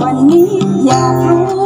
วันนี้อยากรู้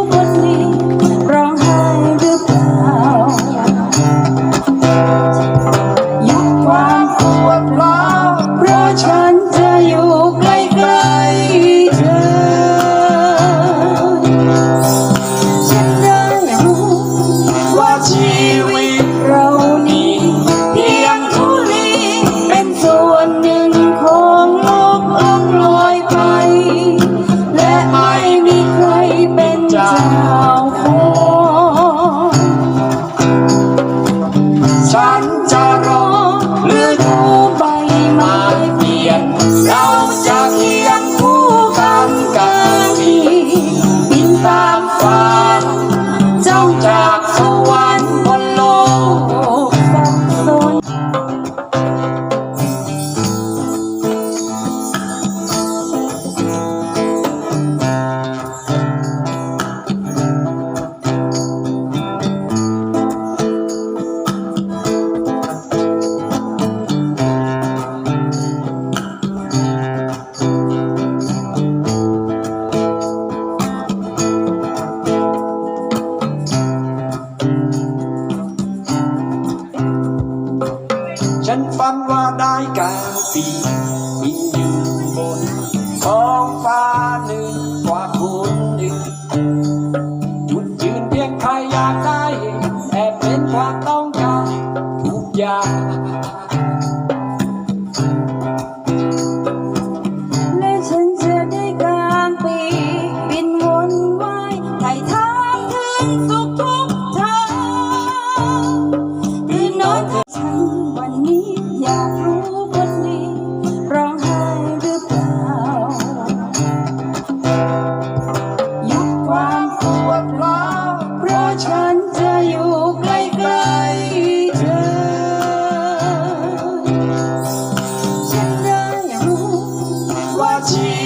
เป็นเฉันฝันว่าได้กลางปีบินอยู่บนท้องฟ้าหนึ่งกว่าคนหนึ่งจุดยืนเพียงใครอยากได้แอบเป็นความต้องการทุกอย่างและฉันจะได้กลางปีบินวนว่ายไถ่ทางถึงสุ อยากรู้บทนี้ร้องไห้หรือเปล่า หยุดความปวดร้าวเพราะฉันจะอยู่ใกล้ๆเธอ ฉันได้รู้ว่าชี